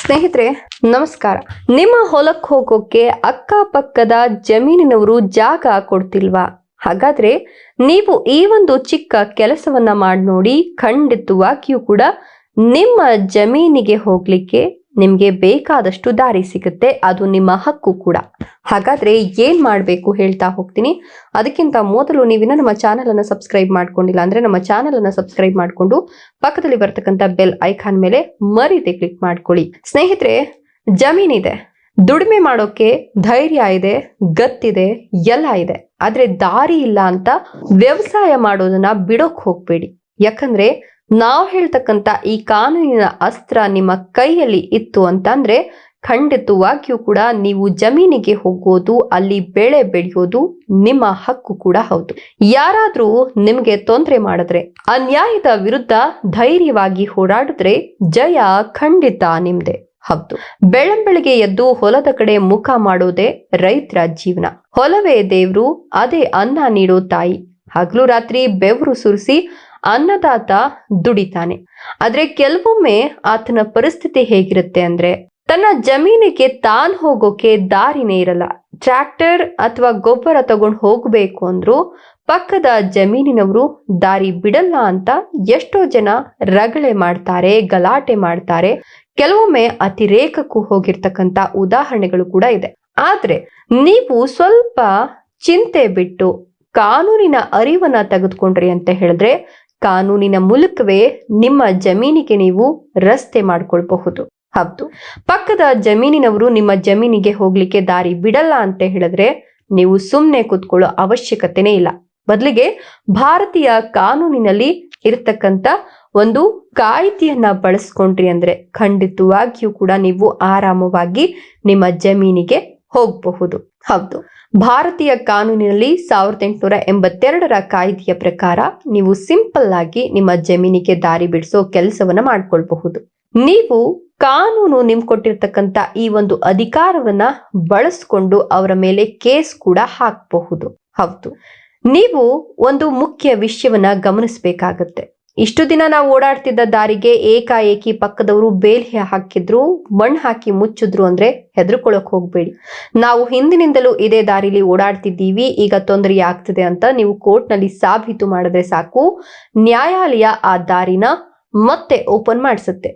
ಸ್ನೇಹಿತರೆ, ನಮಸ್ಕಾರ. ನಿಮ್ಮ ಹೊಲಕ್ಕೆ ಹೋಗೋಕೆ ಅಕ್ಕಪಕ್ಕದ ಜಮೀನಿನವರು ಜಾಗ ಕೊಡ್ತಿಲ್ವಾ? ಹಾಗಾದ್ರೆ ನೀವು ಈ ಒಂದು ಚಿಕ್ಕ ಕೆಲಸವನ್ನ ಮಾಡಿ ನೋಡಿ ಖಂಡಿತವಾಗಿಯೂ ಕೂಡ ನಿಮ್ಮ ಜಮೀನಿಗೆ ಹೋಗ್ಲಿಕ್ಕೆ ನಿಮ್ಗೆ ಬೇಕಾದಷ್ಟು ದಾರಿ ಸಿಗುತ್ತೆ, ಅದು ನಿಮ್ಮ ಹಕ್ಕು ಕೂಡ. ಹಾಗಾದ್ರೆ ಏನ್ ಮಾಡ್ಬೇಕು ಹೇಳ್ತಾ ಹೋಗ್ತೀನಿ. ಅದಕ್ಕಿಂತ ಮೊದಲು ನೀವಿನ ನಮ್ಮ ಚಾನೆಲ್ ಅನ್ನ ಸಬ್ಸ್ಕ್ರೈಬ್ ಮಾಡ್ಕೊಂಡಿಲ್ಲ ಅಂದ್ರೆ ನಮ್ಮ ಚಾನೆಲ್ ಅನ್ನ ಸಬ್ಸ್ಕ್ರೈಬ್ ಮಾಡ್ಕೊಂಡು ಪಕ್ಕದಲ್ಲಿ ಬರ್ತಕ್ಕಂಥ ಬೆಲ್ ಐಕಾನ್ ಮೇಲೆ ಮರೀದೆ ಕ್ಲಿಕ್ ಮಾಡ್ಕೊಳ್ಳಿ. ಸ್ನೇಹಿತರೆ ಜಮೀನಿದೆ ದುಡಿಮೆ ಮಾಡೋಕೆ ಧೈರ್ಯ ಇದೆ, ಗತ್ತಿದೆ, ಎಲ್ಲ ಇದೆ. ಆದ್ರೆ ದಾರಿ ಇಲ್ಲ ಅಂತ ವ್ಯವಸಾಯ ಮಾಡೋದನ್ನ ಬಿಡೋಕ್ ಹೋಗ್ಬೇಡಿ. ಯಾಕಂದ್ರೆ ನಾವ್ ಹೇಳ್ತಕ್ಕಂತ ಈ ಕಾನೂನಿನ ಅಸ್ತ್ರ ನಿಮ್ಮ ಕೈಯಲ್ಲಿ ಇತ್ತು ಅಂತಂದ್ರೆ ಖಂಡಿತವಾಗಿಯೂ ಕೂಡ ನೀವು ಜಮೀನಿಗೆ ಹೋಗೋದು, ಅಲ್ಲಿ ಬೆಳೆ ಬೆಳೆಯೋದು ನಿಮ್ಮ ಹಕ್ಕು ಕೂಡ ಹೌದು. ಯಾರಾದ್ರೂ ನಿಮ್ಗೆ ತೊಂದರೆ ಮಾಡಿದ್ರೆ, ಅನ್ಯಾಯದ ವಿರುದ್ಧ ಧೈರ್ಯವಾಗಿ ಹೋರಾಡಿದ್ರೆ ಜಯ ಖಂಡಿತ ನಿಮ್ದೆ ಹೌದು. ಬೆಳಂಬೆಳಗ್ಗೆ ಎದ್ದು ಹೊಲದ ಕಡೆ ಮುಖ ಮಾಡೋದೇ ರೈತರ ಜೀವನ. ಹೊಲವೇ ದೇವ್ರು, ಅದೇ ಅನ್ನ ನೀಡೋ ತಾಯಿ. ಹಗಲು ರಾತ್ರಿ ಬೆವರು ಸುರಿಸಿ ಅನ್ನದಾತ ದುಡಿತಾನೆ. ಆದ್ರೆ ಕೆಲವೊಮ್ಮೆ ಆತನ ಪರಿಸ್ಥಿತಿ ಹೇಗಿರುತ್ತೆ ಅಂದ್ರೆ ತನ್ನ ಜಮೀನಿಗೆ ತಾನ್ ಹೋಗೋಕೆ ದಾರಿನೇ ಇರಲ್ಲ. ಟ್ರ್ಯಾಕ್ಟರ್ ಅಥವಾ ಗೊಬ್ಬರ ತಗೊಂಡು ಹೋಗ್ಬೇಕು ಅಂದ್ರು ಪಕ್ಕದ ಜಮೀನಿನವರು ದಾರಿ ಬಿಡಲ್ಲ ಅಂತ ಎಷ್ಟೋ ಜನ ರಗಳೆ ಮಾಡ್ತಾರೆ, ಗಲಾಟೆ ಮಾಡ್ತಾರೆ. ಕೆಲವೊಮ್ಮೆ ಅತಿರೇಕಕ್ಕೂ ಹೋಗಿರ್ತಕ್ಕಂತ ಉದಾಹರಣೆಗಳು ಕೂಡ ಇದೆ. ಆದ್ರೆ ನೀವು ಸ್ವಲ್ಪ ಚಿಂತೆ ಬಿಟ್ಟು ಕಾನೂನಿನ ಅರಿವನ್ನ ತೆಗೆದುಕೊಂಡ್ರಿ ಅಂತ ಹೇಳಿದ್ರೆ ಕಾನೂನಿನ ಮೂಲಕವೇ ನಿಮ್ಮ ಜಮೀನಿಗೆ ನೀವು ರಸ್ತೆ ಮಾಡ್ಕೊಳ್ಬಹುದು. ಹೌದು. ಪಕ್ಕದ ಜಮೀನಿನವರು ನಿಮ್ಮ ಜಮೀನಿಗೆ ಹೋಗ್ಲಿಕ್ಕೆ ದಾರಿ ಬಿಡಲ್ಲ ಅಂತ ಹೇಳಿದ್ರೆ ನೀವು ಸುಮ್ಮನೆ ಕೂತ್ಕೊಳ್ಳೋ ಅವಶ್ಯಕತೆನೇ ಇಲ್ಲ. ಬದಲಿಗೆ ಭಾರತೀಯ ಕಾನೂನಿನಲ್ಲಿ ಇರತಕ್ಕಂತ ಒಂದು ಕಾಯ್ದೆಯನ್ನ ಬಳಸ್ಕೊಂಡ್ರಿ ಅಂದ್ರೆ ಖಂಡಿತವಾಗಿಯೂ ಕೂಡ ನೀವು ಆರಾಮವಾಗಿ ನಿಮ್ಮ ಜಮೀನಿಗೆ ಹೋಗಬಹುದು. ಹೌದು. ಭಾರತೀಯ ಕಾನೂನಿನಲ್ಲಿ ಸಾವಿರದ ಎಂಟುನೂರ ಎಂಬತ್ತೆರಡರ ಕಾಯ್ದೆಯ ಪ್ರಕಾರ ನೀವು ಸಿಂಪಲ್ ಆಗಿ ನಿಮ್ಮ ಜಮೀನಿಗೆ ದಾರಿ ಬಿಡಿಸೋ ಕೆಲಸವನ್ನ ಮಾಡ್ಕೊಳ್ಬಹುದು. ನೀವು ಕಾನೂನು ನಿಮ್ ಕೊಟ್ಟಿರ್ತಕ್ಕಂತ ಈ ಒಂದು ಅಧಿಕಾರವನ್ನ ಬಳಸ್ಕೊಂಡು ಅವರ ಮೇಲೆ ಕೇಸ್ ಕೂಡ ಹಾಕಬಹುದು. ಹೌದು. ನೀವು ಒಂದು ಮುಖ್ಯ ವಿಷಯವನ್ನ ಗಮನಿಸಬೇಕಾಗತ್ತೆ. ಇಷ್ಟು ದಿನ ನಾವು ಓಡಾಡ್ತಿದ್ದ ದಾರಿಗೆ ಏಕಾಏಕಿ ಪಕ್ಕದವರು ಬೇಲ್ ಹಾಕಿದ್ರು ಮಣ್ಣು ಹಾಕಿ ಮುಚ್ಚಿದ್ರು ಅಂದ್ರೆ ಹೆದರ್ಕೊಳಕ್ ಹೋಗ್ಬೇಡಿ. ನಾವು ಹಿಂದಿನಿಂದಲೂ ಇದೇ ದಾರಿಲಿ ಓಡಾಡ್ತಿದ್ದೀವಿ, ಈಗ ತೊಂದರೆ ಆಗ್ತಿದೆ ಅಂತ ನೀವು ಕೋರ್ಟ್ನಲ್ಲಿ ಸಾಬೀತು ಮಾಡಿದ್ರೆ ಸಾಕು. ನ್ಯಾಯಾಲಯ ಆ ದಾರಿನ ಮತ್ತೆ ಓಪನ್ ಮಾಡಿಸುತ್ತೆ.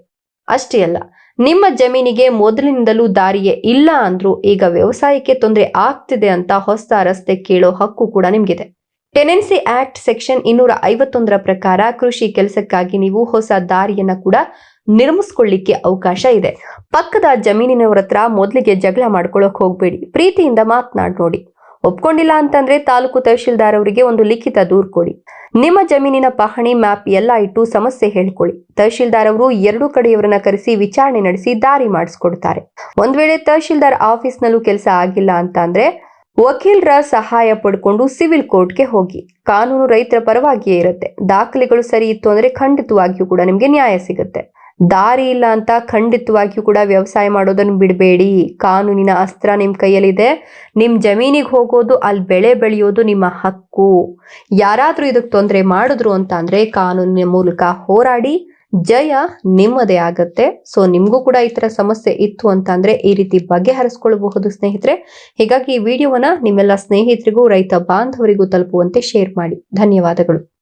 ಅಷ್ಟೇ ಅಲ್ಲ, ನಿಮ್ಮ ಜಮೀನಿಗೆ ಮೊದಲಿನಿಂದಲೂ ದಾರಿಯೇ ಇಲ್ಲ ಅಂದ್ರೂ ಈಗ ವ್ಯವಸಾಯಕ್ಕೆ ತೊಂದರೆ ಆಗ್ತಿದೆ ಅಂತ ಹೊಸ ರಸ್ತೆ ಕೇಳೋ ಹಕ್ಕು ಕೂಡ ನಿಮ್ಗಿದೆ. ಟೆನೆನ್ಸಿ ಆಕ್ಟ್ ಸೆಕ್ಷನ್ ಇನ್ನೂರ ಐವತ್ತೊಂದರ ಪ್ರಕಾರ ಕೃಷಿ ಕೆಲಸಕ್ಕಾಗಿ ನೀವು ಹೊಸ ದಾರಿಯನ್ನ ಕೂಡ ನಿರ್ಮಿಸ್ಕೊಳ್ಳಿಕ್ಕೆ ಅವಕಾಶ ಇದೆ. ಪಕ್ಕದ ಜಮೀನಿನವರ ಹತ್ರ ಮೊದಲಿಗೆ ಜಗಳ ಮಾಡ್ಕೊಳಕ್ ಹೋಗ್ಬೇಡಿ. ಪ್ರೀತಿಯಿಂದ ಮಾತನಾಡ್ ನೋಡಿ. ಒಪ್ಕೊಂಡಿಲ್ಲ ಅಂತಂದ್ರೆ ತಾಲೂಕು ತಹಶೀಲ್ದಾರ್ ಅವರಿಗೆ ಒಂದು ಲಿಖಿತ ದೂರು ಕೊಡಿ. ನಿಮ್ಮ ಜಮೀನಿನ ಪಹಣಿ, ಮ್ಯಾಪ್ ಎಲ್ಲ ಇಟ್ಟು ಸಮಸ್ಯೆ ಹೇಳ್ಕೊಳ್ಳಿ. ತಹಶೀಲ್ದಾರ್ ಅವರು ಎರಡು ಕಡೆಯವರನ್ನ ಕರೆಸಿ ವಿಚಾರಣೆ ನಡೆಸಿ ದಾರಿ ಮಾಡಿಸ್ಕೊಡ್ತಾರೆ. ಒಂದ್ ವೇಳೆ ತಹಶೀಲ್ದಾರ್ ಆಫೀಸ್ನಲ್ಲೂ ಕೆಲಸ ಆಗಿಲ್ಲ ಅಂತ ಅಂದ್ರೆ ವಕೀಲರ ಸಹಾಯ ಪಡ್ಕೊಂಡು ಸಿವಿಲ್ ಕೋರ್ಟ್ಗೆ ಹೋಗಿ. ಕಾನೂನು ರೈತರ ಪರವಾಗಿಯೇ ಇರುತ್ತೆ. ದಾಖಲೆಗಳು ಸರಿ ಇತ್ತು ಅಂದ್ರೆ ಖಂಡಿತವಾಗಿಯೂ ಕೂಡ ನಿಮ್ಗೆ ನ್ಯಾಯ ಸಿಗುತ್ತೆ. ದಾರಿ ಇಲ್ಲ ಅಂತ ಖಂಡಿತವಾಗಿಯೂ ಕೂಡ ವ್ಯವಸಾಯ ಮಾಡೋದನ್ನು ಬಿಡಬೇಡಿ. ಕಾನೂನಿನ ಅಸ್ತ್ರ ನಿಮ್ ಕೈಯಲ್ಲಿದೆ. ನಿಮ್ ಜಮೀನಿಗೆ ಹೋಗೋದು ಅಲ್ಲಿ ಬೆಳೆ ಬೆಳೆಯೋದು ನಿಮ್ಮ ಹಕ್ಕು. ಯಾರಾದ್ರೂ ಇದಕ್ಕೆ ತೊಂದರೆ ಮಾಡಿದ್ರು ಅಂತ ಅಂದ್ರೆ ಕಾನೂನಿನ ಮೂಲಕ ಹೋರಾಡಿ ಜಯ ನಿಮ್ಮದೇ ಆಗತ್ತೆ. ಸೊ ನಿಮ್ಗೂ ಕೂಡ ಈ ತರ ಸಮಸ್ಯೆ ಇತ್ತು ಅಂತ ಅಂದ್ರೆ ಈ ರೀತಿ ಬಗೆಹರಿಸ್ಕೊಳ್ಬಹುದು ಸ್ನೇಹಿತರೆ. ಹೀಗಾಗಿ ಈ ವಿಡಿಯೋವನ್ನ ನಿಮ್ಮೆಲ್ಲ ಸ್ನೇಹಿತರಿಗೂ, ರೈತ ಬಾಂಧವರಿಗೂ ತಲುಪುವಂತೆ ಶೇರ್ ಮಾಡಿ. ಧನ್ಯವಾದಗಳು.